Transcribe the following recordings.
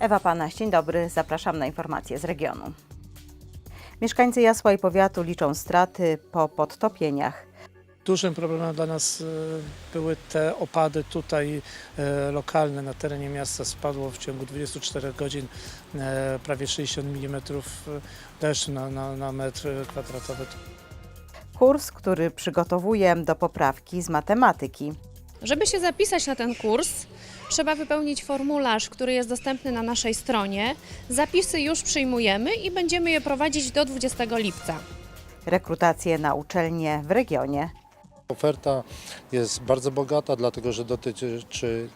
Ewa Panaś, dzień dobry, zapraszam na informacje z regionu. Mieszkańcy Jasła i powiatu liczą straty po podtopieniach. Dużym problemem dla nas e, były te opady tutaj e, lokalne na terenie miasta. Spadło w ciągu 24 godzin e, prawie 60 mm deszczu na, na, na metr kwadratowy. Kurs, który przygotowuje do poprawki z matematyki. Żeby się zapisać na ten kurs, trzeba wypełnić formularz, który jest dostępny na naszej stronie. Zapisy już przyjmujemy i będziemy je prowadzić do 20 lipca. Rekrutacje na uczelnie w regionie. Oferta jest bardzo bogata, dlatego że dotyczy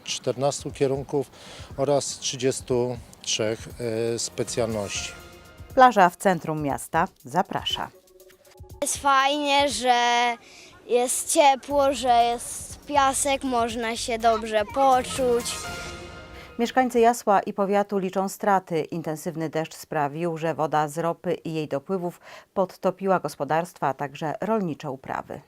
14 kierunków oraz 33 e, specjalności. Plaża w centrum miasta zaprasza. Jest fajnie, że jest ciepło, że jest piasek, można się dobrze poczuć. Mieszkańcy Jasła i powiatu liczą straty. Intensywny deszcz sprawił, że woda z ropy i jej dopływów podtopiła gospodarstwa, a także rolnicze uprawy.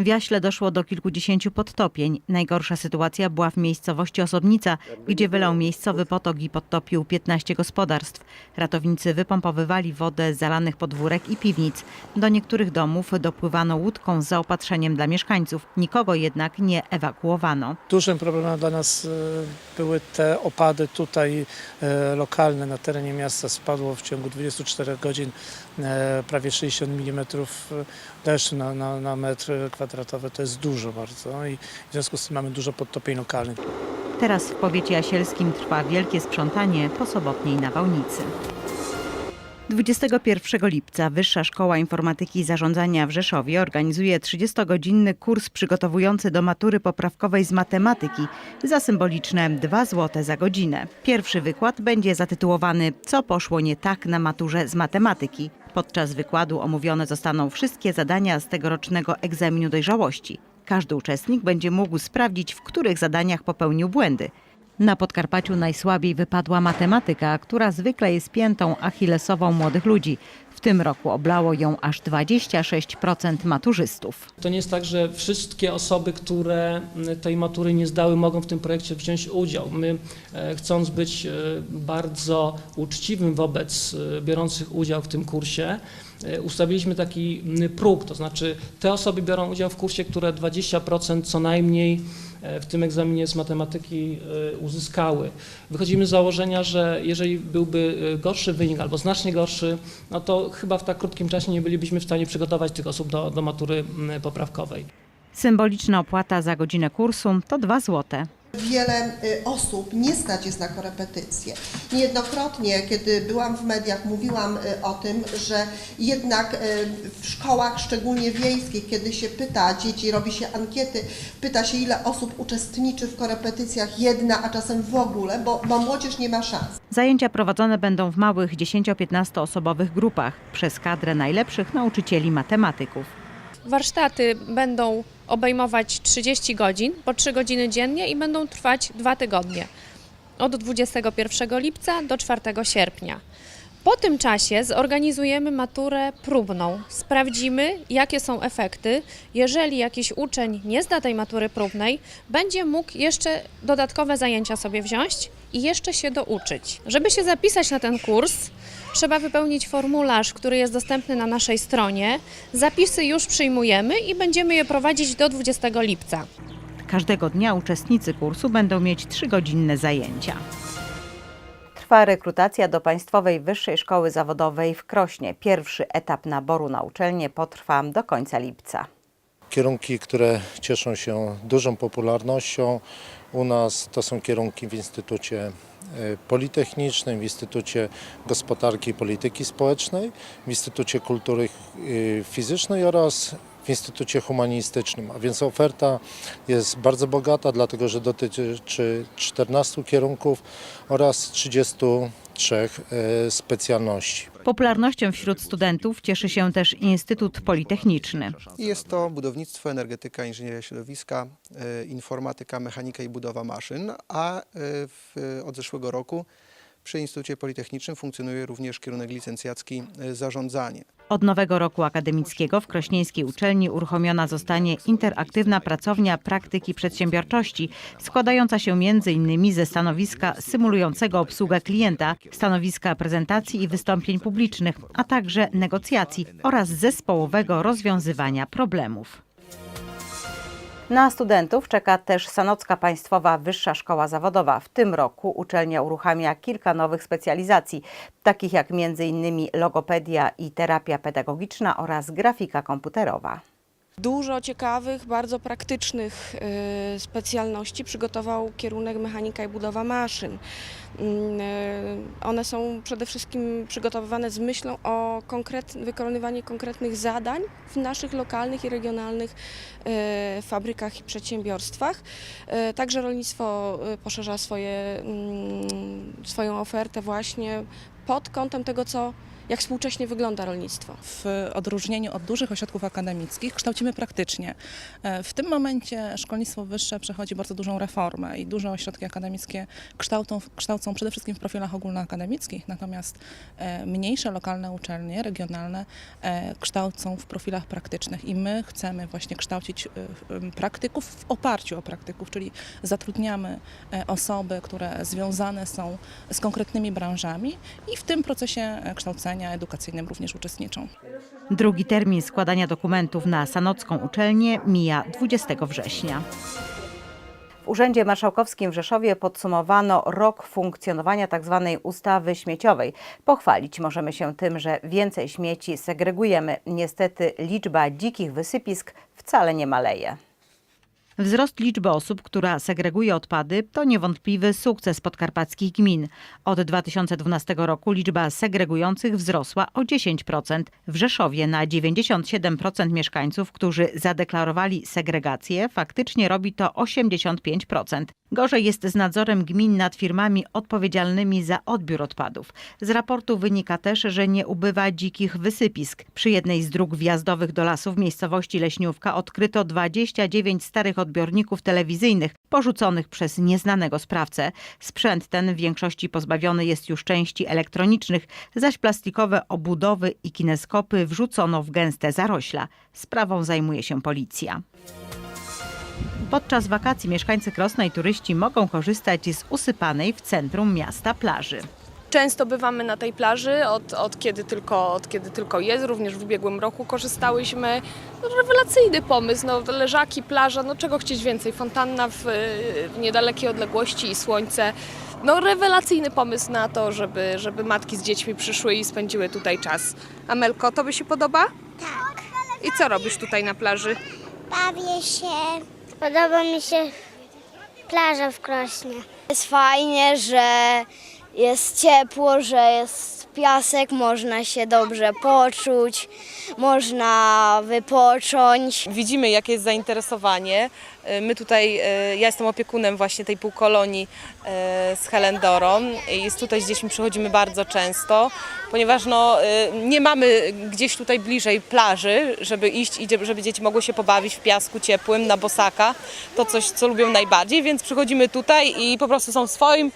W Jaśle doszło do kilkudziesięciu podtopień. Najgorsza sytuacja była w miejscowości Osobnica, gdzie wylał miejscowy potok i podtopił 15 gospodarstw. Ratownicy wypompowywali wodę z zalanych podwórek i piwnic. Do niektórych domów dopływano łódką z zaopatrzeniem dla mieszkańców. Nikogo jednak nie ewakuowano. Dużym problemem dla nas e, były te opady tutaj e, lokalne na terenie miasta. Spadło w ciągu 24 godzin prawie 60 mm deszczu na, na, na metr kwadratowy. To jest dużo bardzo i w związku z tym mamy dużo podtopień lokalnych. Teraz w powiecie jasielskim trwa wielkie sprzątanie po sobotniej nawałnicy. 21 lipca Wyższa Szkoła Informatyki i Zarządzania w Rzeszowie organizuje 30-godzinny kurs przygotowujący do matury poprawkowej z matematyki za symboliczne 2 zł za godzinę. Pierwszy wykład będzie zatytułowany Co poszło nie tak na maturze z matematyki. Podczas wykładu omówione zostaną wszystkie zadania z tegorocznego egzaminu dojrzałości. Każdy uczestnik będzie mógł sprawdzić, w których zadaniach popełnił błędy. Na Podkarpaciu najsłabiej wypadła matematyka, która zwykle jest piętą achillesową młodych ludzi. W tym roku oblało ją aż 26% maturzystów. To nie jest tak, że wszystkie osoby, które tej matury nie zdały, mogą w tym projekcie wziąć udział. My, e, chcąc być e, bardzo uczciwym wobec e, biorących udział w tym kursie, ustawiliśmy taki m, próg, to znaczy te osoby biorą udział w kursie, które 20% co najmniej w tym egzaminie z matematyki e, uzyskały. Wychodzimy z założenia, że jeżeli byłby e, gorszy wynik albo znacznie gorszy, no to chyba w tak krótkim czasie nie bylibyśmy w stanie przygotować tych osób do, do matury poprawkowej. Symboliczna opłata za godzinę kursu to 2 zł. Wiele y, osób nie stać jest na korepetycje. Niejednokrotnie, kiedy byłam w mediach, mówiłam y, o tym, że jednak y, w szkołach, szczególnie wiejskich, kiedy się pyta dzieci, robi się ankiety, pyta się ile osób uczestniczy w korepetycjach, jedna, a czasem w ogóle, bo, bo młodzież nie ma szans. Zajęcia prowadzone będą w małych 10-15 osobowych grupach przez kadrę najlepszych nauczycieli matematyków. Warsztaty będą obejmować 30 godzin, po 3 godziny dziennie i będą trwać 2 tygodnie. Od 21 lipca do 4 sierpnia. Po tym czasie zorganizujemy maturę próbną. Sprawdzimy, jakie są efekty. Jeżeli jakiś uczeń nie zda tej matury próbnej, będzie mógł jeszcze dodatkowe zajęcia sobie wziąć i jeszcze się douczyć. Żeby się zapisać na ten kurs, trzeba wypełnić formularz, który jest dostępny na naszej stronie. Zapisy już przyjmujemy i będziemy je prowadzić do 20 lipca. Każdego dnia uczestnicy kursu będą mieć 3-godzinne zajęcia. Trwa rekrutacja do Państwowej Wyższej Szkoły Zawodowej w Krośnie. Pierwszy etap naboru na uczelnię potrwa do końca lipca. Kierunki, które cieszą się dużą popularnością u nas, to są kierunki w Instytucie e, Politechnicznym, w Instytucie Gospodarki i Polityki Społecznej, w Instytucie Kultury e, Fizycznej oraz Instytucie Humanistycznym. A więc oferta jest bardzo bogata, dlatego że dotyczy 14 kierunków oraz 33 e, specjalności. Popularnością wśród studentów cieszy się też Instytut Politechniczny. Jest to budownictwo, energetyka, inżynieria środowiska, e, informatyka, mechanika i budowa maszyn, a e, w, od zeszłego roku Przy Instytucie Politechnicznym funkcjonuje również kierunek licencjacki y, zarządzanie. Od nowego roku akademickiego w Krośnieńskiej Uczelni uruchomiona zostanie interaktywna pracownia praktyki przedsiębiorczości, składająca się m.in. ze stanowiska symulującego obsługę klienta, stanowiska prezentacji i wystąpień publicznych, a także negocjacji oraz zespołowego rozwiązywania problemów. Na studentów czeka też Sanocka Państwowa Wyższa Szkoła Zawodowa. W tym roku uczelnia uruchamia kilka nowych specjalizacji, takich jak m.in. logopedia i terapia pedagogiczna oraz grafika komputerowa. Dużo ciekawych, bardzo praktycznych y, specjalności przygotował kierunek mechanika i budowa maszyn. Mm, y, One są przede wszystkim przygotowywane z myślą o konkret, wykonywaniu konkretnych zadań w naszych lokalnych i regionalnych y, fabrykach i przedsiębiorstwach. Także rolnictwo poszerza swoje, mm, swoją ofertę właśnie pod kątem tego, co jak współcześnie wygląda rolnictwo. W odróżnieniu od dużych ośrodków akademickich kształcimy praktycznie. E, W tym momencie szkolnictwo wyższe przechodzi bardzo dużą reformę i duże ośrodki akademickie kształcą, kształcą przede wszystkim w profilach ogólnoakademickich, natomiast e, mniejsze lokalne uczelnie, regionalne e, kształcą w profilach praktycznych i my chcemy właśnie kształcić praktyków w oparciu o praktyków, czyli zatrudniamy osoby, które związane są z konkretnymi branżami i w tym procesie e, edukacyjnym również uczestniczą. Drugi termin składania dokumentów na Sanocką Uczelnię mija 20 września. W Urzędzie Marszałkowskim w Rzeszowie podsumowano rok funkcjonowania tzw. ustawy śmieciowej. Pochwalić możemy się tym, że więcej śmieci segregujemy. Niestety liczba dzikich wysypisk wcale nie maleje. Wzrost liczby osób, która segreguje odpady, to niewątpliwy sukces podkarpackich gmin. Od 2012 roku liczba segregujących wzrosła o 10%. W Rzeszowie na 97% mieszkańców, którzy zadeklarowali segregację, faktycznie robi to 85%. Gorzej jest z nadzorem gmin nad firmami odpowiedzialnymi za odbiór odpadów. Z raportu wynika też, że nie ubywa dzikich wysypisk. Przy jednej z dróg wjazdowych do lasów miejscowości Leśniówka odkryto 29 starych odbiorników telewizyjnych porzuconych przez nieznanego sprawcę. Sprzęt ten w większości pozbawiony jest już części elektronicznych, zaś plastikowe obudowy i kineskopy wrzucono w gęste zarośla. Sprawą zajmuje się policja. Podczas wakacji mieszkańcy Krosna i turyści mogą korzystać z usypanej w centrum miasta plaży. Często bywamy na tej plaży, od, od, kiedy tylko, od kiedy tylko jest. Również w ubiegłym roku korzystałyśmy. No, rewelacyjny pomysł, no, leżaki, plaża, no czego chcieć więcej. Fontanna w, w niedalekiej odległości i słońce. No rewelacyjny pomysł na to, żeby, żeby matki z dziećmi przyszły i spędziły tutaj czas. Amelko, to by się podoba? Tak, I co robisz tutaj na plaży? bawię się. Podoba mi się plaża w Krośnie. Jest fajnie, że jest ciepło, że jest piasek, można się dobrze poczuć, można wypocząć. Widzimy, jakie jest zainteresowanie. E, My tutaj, e, ja jestem opiekunem właśnie tej półkolonii e, z Helendorą i tutaj z dziećmi przychodzimy bardzo często, ponieważ no, nie mamy gdzieś tutaj bliżej plaży, żeby iść i żeby dzieci mogły się pobawić w piasku ciepłym, na bosaka, to coś, co lubią najbardziej, więc przychodzimy tutaj i po prostu są w swoim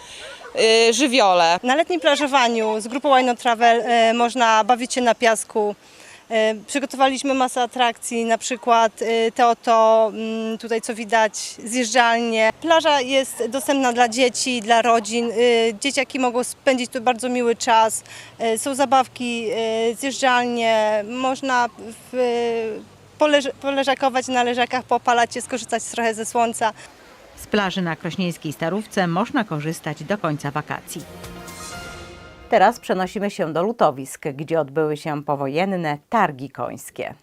żywiole. Na letnim plażowaniu z grupą Wine Travel e, można bawić się na piasku. E, przygotowaliśmy masę atrakcji, na przykład te oto mm, tutaj co widać, zjeżdżalnie. Plaża jest dostępna dla dzieci, dla rodzin. Dzieciaki mogą spędzić tu bardzo miły czas. Są zabawki, zjeżdżalnie, można w, poleż, poleżakować na leżakach, popalać się, skorzystać trochę ze słońca. Z plaży na Krośnieńskiej Starówce można korzystać do końca wakacji. Teraz przenosimy się do lutowisk, gdzie odbyły się powojenne targi końskie.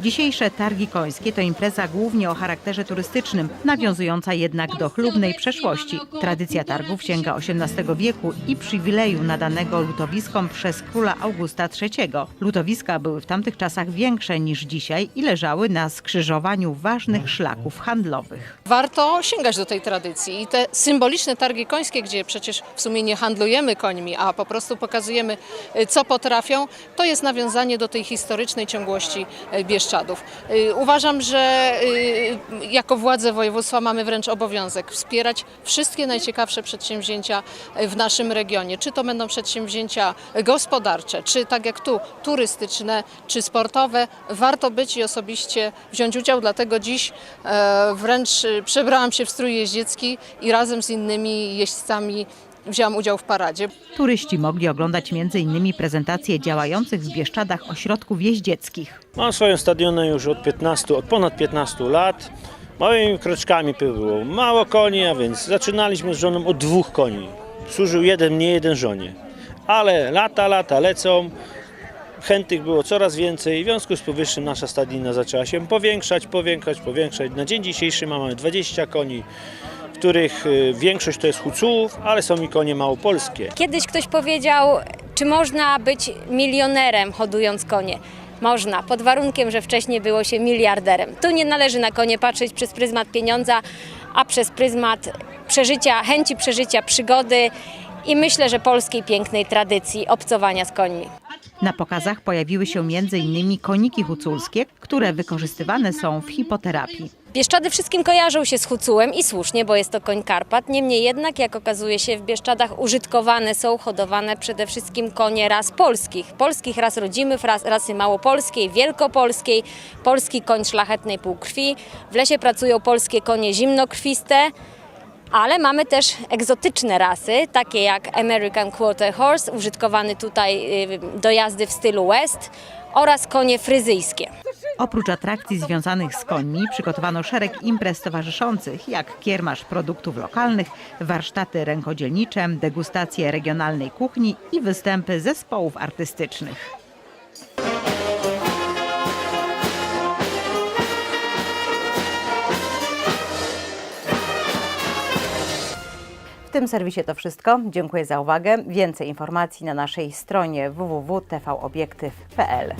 Dzisiejsze targi końskie to impreza głównie o charakterze turystycznym, nawiązująca jednak do chlubnej przeszłości. Tradycja targów sięga XVIII wieku i przywileju nadanego lutowiskom przez króla Augusta III. Lutowiska były w tamtych czasach większe niż dzisiaj i leżały na skrzyżowaniu ważnych szlaków handlowych. Warto sięgać do tej tradycji i te symboliczne targi końskie, gdzie przecież w sumie nie handlujemy końmi, a po prostu pokazujemy, co potrafią, to jest nawiązanie do tej historycznej ciągłości Bieszczady. Bieszczadów. Y, Uważam, że y, jako władze województwa mamy wręcz obowiązek wspierać wszystkie najciekawsze przedsięwzięcia w naszym regionie. Czy to będą przedsięwzięcia gospodarcze, czy tak jak tu turystyczne, czy sportowe. Warto być i osobiście wziąć udział, dlatego dziś e, wręcz y, przebrałam się w strój jeździecki i razem z innymi jeźdźcami wzięłam udział w paradzie. Turyści mogli oglądać m.in. prezentacje działających w Bieszczadach ośrodków jeździeckich. Mam swoją stadionę już od 15, od ponad 15 lat. Małymi kroczkami było mało koni, a więc zaczynaliśmy z żoną od dwóch koni. Służył jeden mnie, jeden żonie. Ale lata, lata lecą. Chętnych było coraz więcej. W związku z powyższym nasza stadnina zaczęła się powiększać, powiększać, powiększać. Na dzień dzisiejszy mamy 20 koni, których y, większość to jest hucułów, ale są i konie małopolskie. Kiedyś ktoś powiedział, czy można być milionerem hodując konie. Można, pod warunkiem, że wcześniej było się miliarderem. Tu nie należy na konie patrzeć przez pryzmat pieniądza, a przez pryzmat przeżycia, chęci przeżycia przygody i myślę, że polskiej pięknej tradycji obcowania z końmi. Na pokazach pojawiły się m.in. koniki huculskie, które wykorzystywane są w hipoterapii. Bieszczady wszystkim kojarzą się z Hucułem i słusznie, bo jest to koń Karpat. Niemniej jednak, jak okazuje się, w Bieszczadach użytkowane są, hodowane przede wszystkim konie ras polskich. Polskich ras rodzimych, ras, rasy małopolskiej, wielkopolskiej, polski koń szlachetnej półkrwi. W lesie pracują polskie konie zimnokrwiste, ale mamy też egzotyczne rasy, takie jak American Quarter Horse, użytkowany tutaj y, do jazdy w stylu West oraz konie fryzyjskie. Oprócz atrakcji związanych z końmi przygotowano szereg imprez towarzyszących, jak kiermasz produktów lokalnych, warsztaty rękodzielnicze, degustacje regionalnej kuchni i występy zespołów artystycznych. W tym serwisie to wszystko. Dziękuję za uwagę. Więcej informacji na naszej stronie www.tvobiektyw.pl.